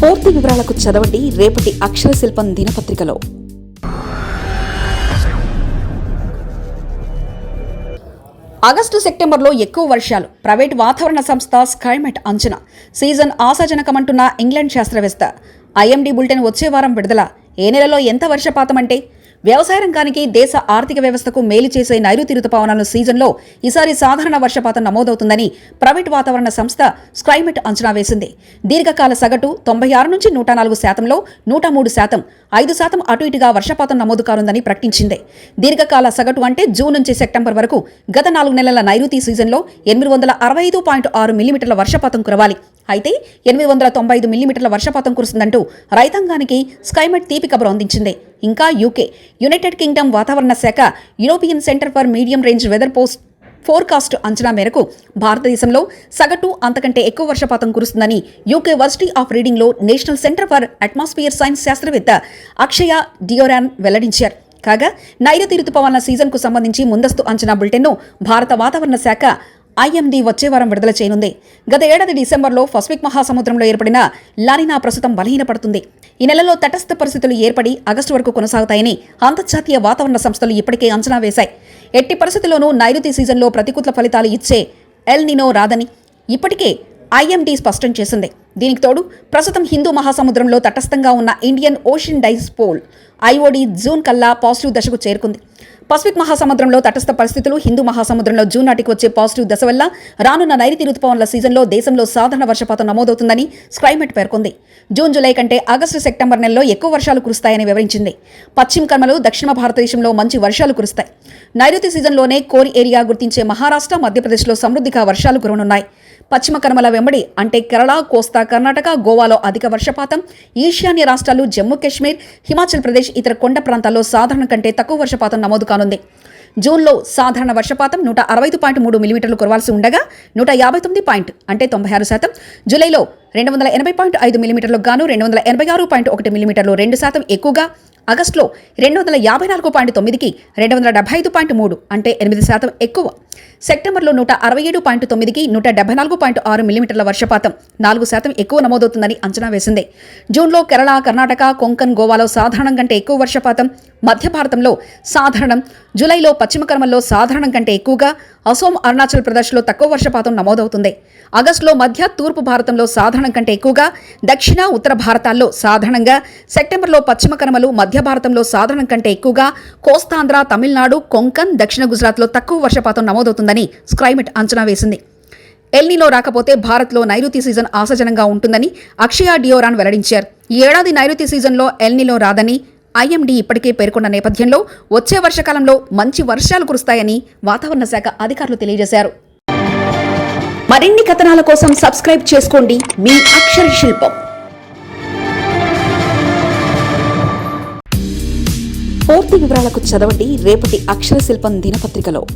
పూర్తి వివరాలకు చదవండి రేపటి అక్షర శిల్పం దినపత్రికలో. ఆగస్టు సెప్టెంబర్లో ఎక్కువ వర్షాలు. ప్రైవేట్ వాతావరణ సంస్థ స్కైమెట్ అంచనా. సీజన్ ఆశాజనకమంటున్న ఇంగ్లాండ్ శాస్త్రవేత్త. ఐఎండీ బులెటిన్ వచ్చే వారం విడుదల. ఏ నెలలో ఎంత వర్షపాతం అంటే వ్యవసాయ రంగానికి దేశ ఆర్థిక వ్యవస్థకు మేలు చేసే నైరుతి రుతుపవనాల సీజన్లో ఈసారి సాధారణ వర్షపాతం నమోదవుతుందని ప్రైవేట్ వాతావరణ సంస్థ స్క్రైమెట్ అంచనా వేసింది. దీర్ఘకాల సగటు తొంభై ఆరు నుంచి నూట నాలుగు శాతంలో నూట మూడు శాతం ఐదు శాతం అటు ఇటుగా వర్షపాతం నమోదు కానుందని ప్రకటించింది. దీర్ఘకాల సగటు అంటే జూన్ నుంచి సెప్టెంబర్ వరకు గత నాలుగు నెలల నైరుతి సీజన్లో ఎనిమిది వందల అరవై ఐదు పాయింట్ ఆరు మిల్లీమీటర్ల వర్షపాతం కురవాలి. అయితే ఎనిమిది వందల తొంభై ఐదు మిల్లీమీటర్ల వర్షపాతం కురుస్తుందంటూ రైతాంగానికి స్కైమెట్ తీపి కబురు అందించింది. ఇంకా యూకే యునైటెడ్ కింగ్డమ్ వాతావరణ శాఖ European Centre for Medium Range Weather post forecast అంచనా మేరకు భారతదేశంలో సగటు అంతకంటే ఎక్కువ వర్షపాతం కురుస్తుందని UK varsity of రీడింగ్లో National Centre for Atmosphere Science శాస్త్రవేత్త అక్షయ డియోరాన్ వెల్లడించారు. కాగా నైరుతి రుతుపవనాల సీజన్కు సంబంధించి ముందస్తు అంచనా బులెటిన్ను భారత వాతావరణ శాఖ ఐఎండీ వచ్చే వారం విడుదల చేయనుంది. గత ఏడాది డిసెంబర్లో పసిఫిక్ మహాసముద్రంలో ఏర్పడిన లారినా ప్రస్తుతం బలహీనపడుతుంది. ఈ నెలలో తటస్థ పరిస్థితులు ఏర్పడి ఆగస్టు వరకు కొనసాగుతాయని అంతర్జాతీయ వాతావరణ సంస్థలు ఇప్పటికే అంచనా వేశాయి. ఎట్టి పరిస్థితుల్లోనూ నైరుతి సీజన్లో ప్రతికూల ఫలితాలు ఇచ్చే ఎల్ నినో రాదని ఇప్పటికే ఐఎండీ స్పష్టం చేసింది. దీనికి తోడు ప్రస్తుతం హిందూ మహాసముద్రంలో తటస్థంగా ఉన్న Indian Ocean dipole IOD June కల్లా పాజిటివ్ దశకు చేరుకుంది. పసిఫిక్ మహాసముద్రంలో తటస్థ పరిస్థితులు హిందూ మహాసముద్రంలో జూన్ నాటికి వచ్చే పాజిటివ్ దశ వల్ల రానున్న నైరుతి రుతుపవనాల సీజన్లో దేశంలో సాధారణ వర్షపాతం నమోదవుతుందని స్క్రైమెట్ పేర్కొంది. జూన్ జూలై కంటే ఆగస్టు సెప్టెంబర్ నెలలో ఎక్కువ వర్షాలు కురుస్తాయని వివరించింది. పశ్చిమ కర్మలు దక్షిణ భారతదేశంలో మంచి వర్షాలు కురుస్తాయి. నైరుతి సీజన్లోనే కోరి ఏరియా గుర్తించే మహారాష్ట్ర మధ్యప్రదేశ్లో సమృద్ధిగా వర్షాలు కురవనున్నాయి. పశ్చిమ కర్మల వెంబడి అంటే కేరళ కోస్తా కర్ణాటక గోవాలో అధిక వర్షపాతం ఈశాన్య రాష్ట్రాలు జమ్మూ కాశ్మీర్ హిమాచల్ ప్రదేశ్ ఇతర కొండ ప్రాంతాల్లో సాధారణ కంటే తక్కువ వర్షపాతం నమోదు కానుంది. జూన్లో సాధారణ వర్షపాతం నూట అరవై ఐదు పాయింట్ మూడు మిలీమీటర్లు కురవాల్సి ఉండగా నూట యాభై తొమ్మిది పాయింట్ అంటే తొంభై ఆరు శాతం జూలైలో రెండు వందల ఎనభై పాయింట్ ఐదు మిల్లీమీటర్లకు గాను రెండు వందల ఎనభై ఆరు పాయింట్ ఒకటి మిల్లీమీటర్లు రెండు శాతం ఎక్కువగా ఆగస్టులో రెండు వందల యాభై నాలుగు పాయింట్ తొమ్మిదికి రెండు వందల డెబ్బై ఐదు పాయింట్ మూడు అంటే ఎనిమిది శాతం ఎక్కువ. సెప్టెంబర్లో నూట అరవై ఏడు పాయింట్ తొమ్మిదికి నూట డెబ్బై నాలుగు పాయింట్ ఆరు మిల్లీమీటర్ల వర్షపాతం నాలుగు శాతం ఎక్కువ నమోదవుతుందని అంచనా వేసింది. జూన్లో కేరళ కర్ణాటక కొంకన్ గోవాలో సాధారణం కంటే ఎక్కువ వర్షపాతం. మధ్య భారతంలో సాధారణం. జూలైలో పశ్చిమ కర్మల్లో సాధారణం కంటే ఎక్కువగా. అసోం అరుణాచల్ ప్రదేశ్లో తక్కువ వర్షపాతం నమోదవుతుంది. ఆగస్టులో మధ్య తూర్పు భారతంలో సాధారణం కంటే ఎక్కువగా దక్షిణ ఉత్తర భారతాల్లో సాధారణంగా సెప్టెంబర్లో పశ్చిమ కనుమలు మధ్య భారతంలో సాధారణం కంటే ఎక్కువగా కోస్తాంధ్ర తమిళనాడు కొంకన్ దక్షిణ గుజరాత్లో తక్కువ వర్షపాతం నమోదవుతుందని స్క్రైమెట్ అంచనా వేసింది. ఎల్నీలో రాకపోతే భారత్లో నైరుతి సీజన్ ఆశాజనంగా ఉంటుందని అక్షయ డియోరాన్ వెల్లడించారు. ఈ ఏడాది నైరుతి సీజన్లో ఎల్నీలో రాదని ఐఎండీ ఇప్పటికే పేర్కొన్న నేపథ్యంలో వచ్చే వర్షకాలంలో మంచి వర్షాలు కురుస్తాయని వాతావరణ శాఖ అధికారులు తెలియజేశారు. మరిన్ని కథనాల కోసం సబ్స్క్రైబ్ చేసుకోండి. మీ అక్షర శిల్పం. పూర్తి వివరాలకు చదవండి. రేపటి అక్షర శిల్పం దినపత్రికలో.